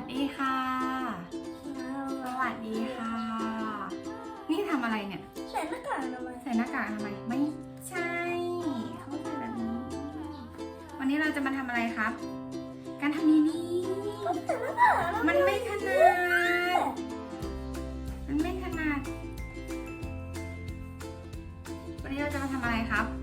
สดีค่ะ สวัสดีค่ะ นี่ทำอะไรเนี่ย ใส่หน้ากากทำไมใส่หน้ากากทำไมไม่ใช่เขาใส่แบบนี้ วันนี้เราจะมาทำอะไรครับ การทำนี่นี่ก็ใส่หน้ากากทำมันไม่ถนัด มันไม่ถนัด วันนี้เราจะมาทำอะไรครับ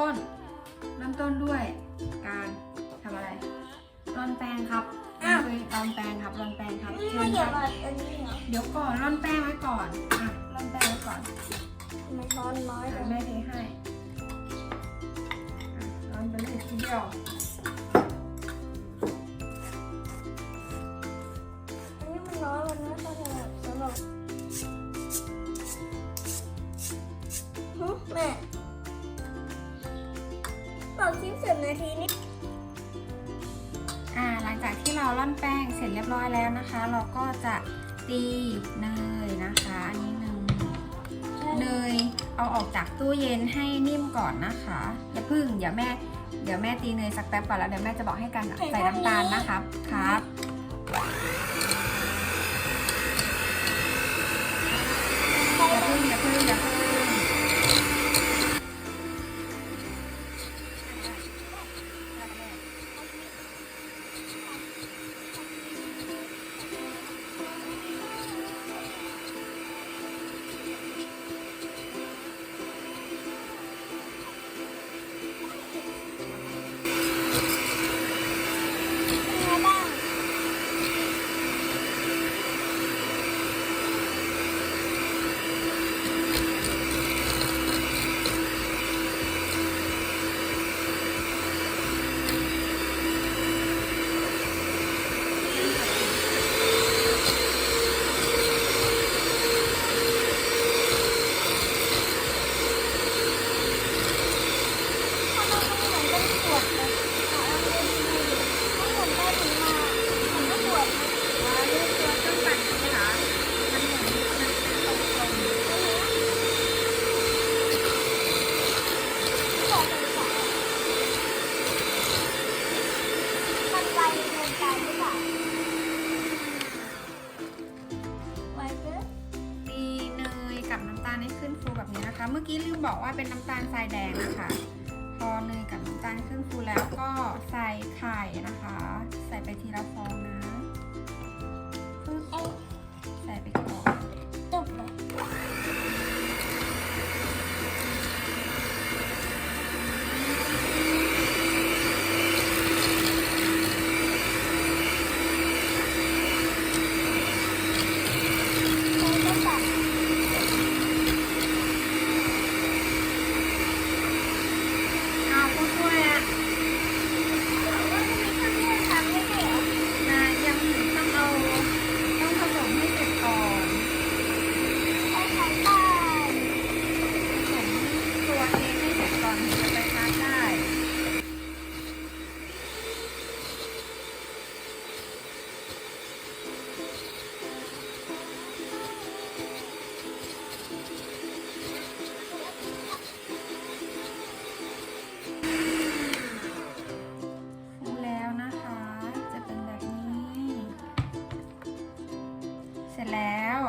ต้น เริ่มต้นด้วยการทำอะไรร่อนแป้งครับคือร่อนแป้งครับร่อนแป้งครับเชิไม่ญเกี่คยวรับกับอันนี้เหรอเดี๋ยวก่อนร่อนแป้งไว้ก่อนอะร่อนแป้งไว้ก่อนทำไมช้อนน้อยจัเดี๋ยงวแม่เทให้อะร่อนไปเลยทีเดียว ก็จะตีเนยนะคะ อันนี้เนยเนยเอาออกจากตู้เย็นให้นิ่มก่อนนะคะอย่าพึ่งเดี๋ยวแม่เดี๋ยวแม่ตีเนยสักแป๊บก่อนแล้วเดี๋ยวแม่จะบอกให้กันใส่น้ำตาลนะครับครับอย่าพึ่งอย่าพึ่งอย่าพึ่งาลให้ขึ้นฟูแบบนี้นะคะ เมื่อกี้ลืมบอกว่าเป็นน้ำตาลทรายแดงนะคะพอเนยกับน้ำตาลขึ้นฟูแล้วก็ใส่ไข่นะคะ ใส่ไปทีละฟองนะปึ๊บเอ้ยใส่ไปก่อนจบเลย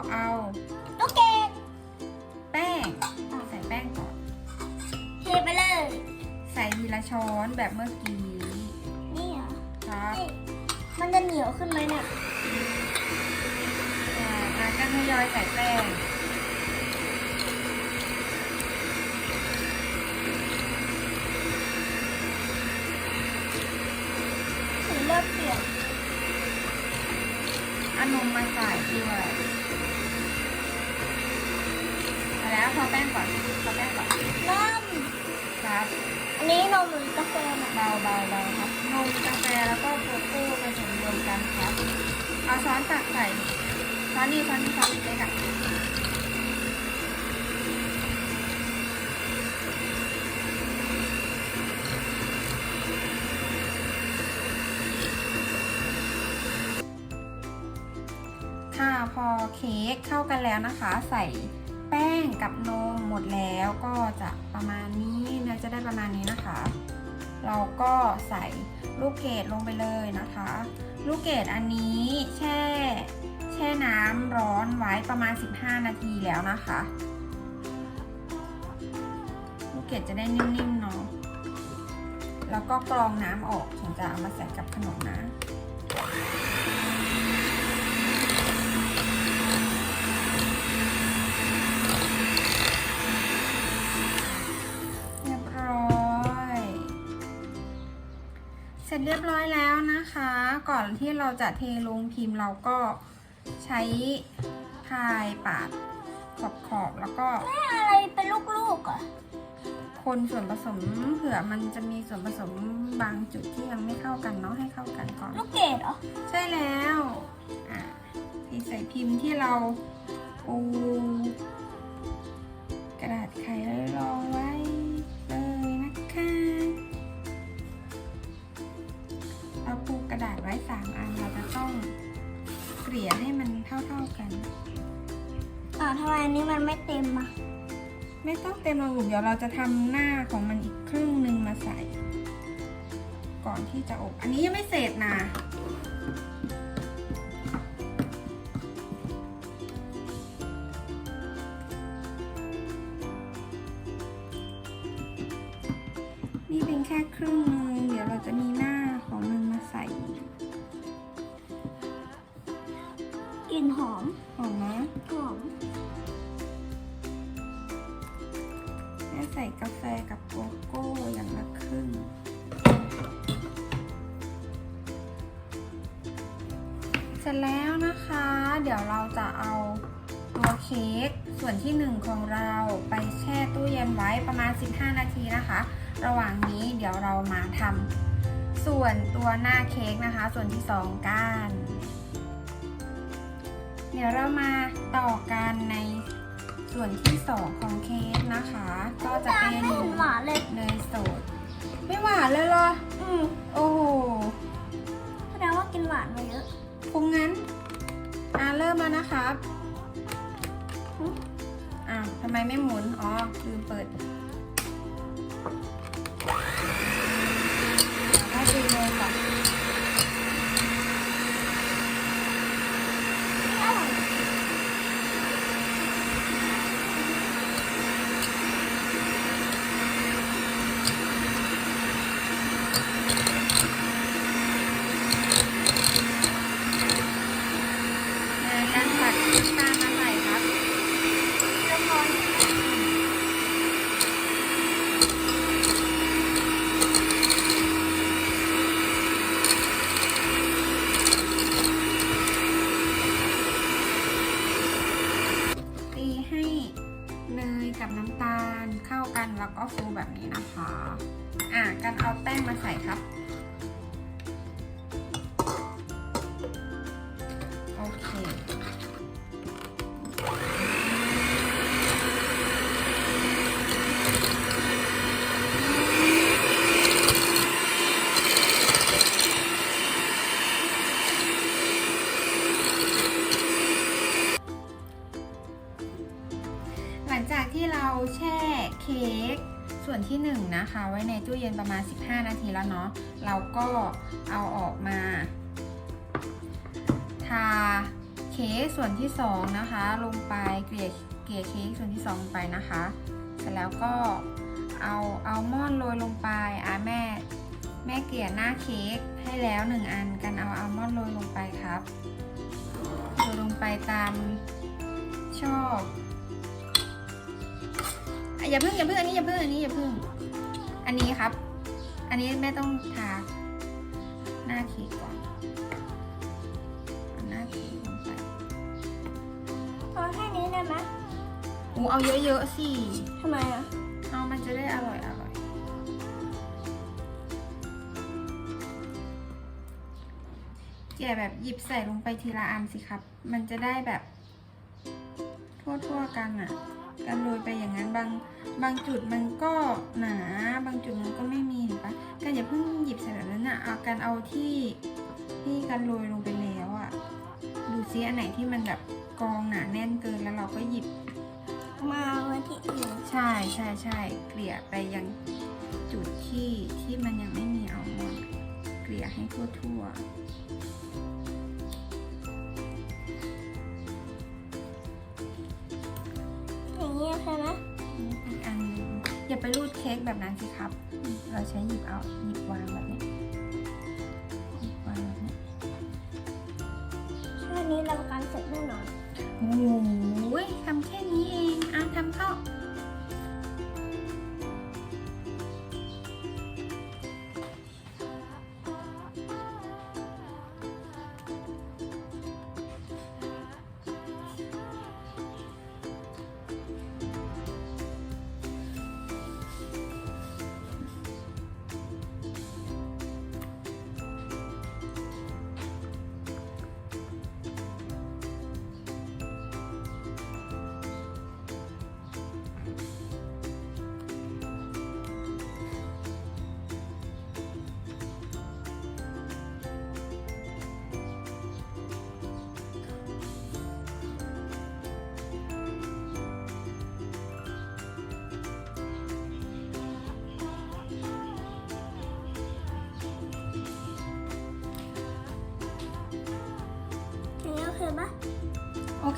เอาลูกเกดแป้ง ใส่แป้งก่อน เทไปเลย ใส่ทีละช้อนแบบเมื่อกี้นี่เหรอครับนี่มันจะเหนียวขึ้นไหมเนี่ยอ่าอ่าก็ทยอยใส่แป้งสีเริ่มเปลี่ยนเอานมมาใส่ด้วย เอาแล้วพอแป้งก่อนพอแป้งก่อนนมครับอันนี้นมหรือกาแฟเบาเบาเบาครับนมกาแฟแล้วก็โกโก้ผสมรวมกันครับเอาช้อนตักใส่ช้อนนี้ช้อนนี้ช้อนเล็กๆอะค่ะพอเค้กเข้ากันแล้วนะคะ ใส่ แป้งกับนมหมดแล้วก็จะประมาณนี้เนยจะได้ประมาณนี้นะคะ เราก็ใส่ลูกเกดลงไปเลยนะคะ ลูกเกดอันนี้แช่ แช่น้ำร้อนไว้ประมาณ 15 นาทีแล้วนะคะ ลูกเกดจะได้นิ่มๆเนาะแล้วก็กรองน้ำออกถึงจะเอามาใส่กับขนมนะ ร็จเรียบร้อยแล้วนะคะ ก่อนที่เราจะเทลงพิมพ์เราก็ใช้พายปาดขอบขอบๆแล้วก็อะไรเป็นลูกๆอะคนส่วนผสมเผื่อมันจะมีส่วนผสมบางจุดที่ยังไม่เข้ากันเนาะให้เข้ากันก่อน ลูกเกดเหรอ ใช่แล้วอะที่ใส่พิมพ์ที่เราปูกระดาษไขรองไว้ กระดาษไว้สามอันเราจะต้องเกลี่ยให้มันเท่าๆกัน อ่าวทำไมอันนี้มันไม่เต็มอะไม่ต้องเต็มระบุเดี๋ยวเราจะทำหน้าของมันอีกครึ่งหนึ่งมาใส่ ก่อนที่จะอบ อันนี้ยังไม่เสร็จนะ ส่วนที่หนึ่งของเราไปแช่ตู้เย็นไว้ประมาณ 15 นาทีนะคะ ระหว่างนี้เดี๋ยวเรามาทำส่วนตัวหน้าเค้กนะคะ ส่วนที่สองกันเดี๋ยวเรามาต่อกันในส่วนที่สองของเค้กนะคะ ก็จะจานเป็นไม่เห็นหวานเลยเนยสด ไม่หวานเลยเหรอ อืมโอ้โหแสดงว่ากินหวานมาเยอะคงงั้นอ่าเริ่มแล้วนะครับหึอ่าว ทำไมไม่หมุน อ๋อลืมเปิด มาใส่ครับ ว้ในตู้เย็นประมาณ 15 นาทีแล้วเนาะ เราก็เอาออกมาทาเค้กส่วนที่ 2 นะคะ ลงไปเกลี่ยเกลี่ยเค้กส่วนที่2ลงไปนะคะ เสร็จแล้วก็เอาอัลมอนด์โรยลงไปอะแม่แม่เกลี่ยหน้าเค้กให้แล้วหนึ่งอันกันเอาอัลมอนด์โรยลงไปครับโรยลงไปตามชอบอย่าเพิ่งอย่าเพิ่งอันนี้อย่าเพิ่งอันนี้อย่าเพิ่ง อันนี้ครับ อันนี้แม่ต้องทาหน้าเค้กก่อนเอาหน้าเค้กลงไปพอแค่นี้ได้ไหมอูเอาเยอะๆสิทำไมอะเอามันจะได้อร่อยอร่อยจแกะแบบหยิบใส่ลงไปทีละอันสิครับ มันจะได้แบบทั่วๆกันอะ่ะกันโรยไปอย่างนั้นบางบางจุดมันก็หนา บางจุดมันก็ไม่มีเห็นปะกันอย่าเพิ่งหยิบใส่แบบนั้นอะ่ะเอากันเอาที่ที่กันโรยลงไปแล้วอะ่ะดูซิอันไหนที่มันแบบกองหนาแน่นเกินแล้วเราก็หยิบ มาไว้ที่อื่นใช่ใช่ใช่เกลี่ยไปยังจุดที่ที่มันยังไม่มีอัลมอนด์เกลี่ยให้ทั่วทั่ว ไปรูดเค้กแบบนั้นสิครับ เราใช้หยิบเอาหยิบวางแบบนี้หยิบวางแบบนี้แค่นี้เราการเสร็จแน่นอน โอ้ย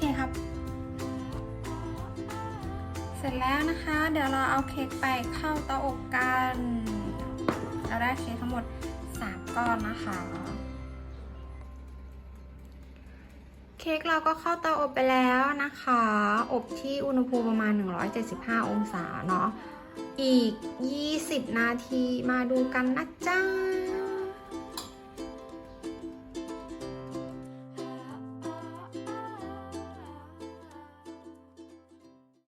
เคครับ เสร็จแล้วนะคะ เดี๋ยวเราเอาเค้กไปเข้าเตาอบกัน เราได้เค้กทั้งหมด 3 ก้อนนะคะ เค้กเราก็เข้าเตาอบไปแล้วนะคะ อบที่อุณหภูมิประมาณ 175 องศาเนาะ อีก 20 นาทีมาดูกันนะจ้า